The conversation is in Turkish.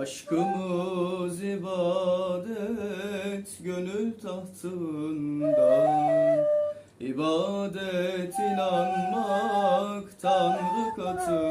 Aşkımız ibadet gönül tahtında. İbadet inanmak Tanrı katında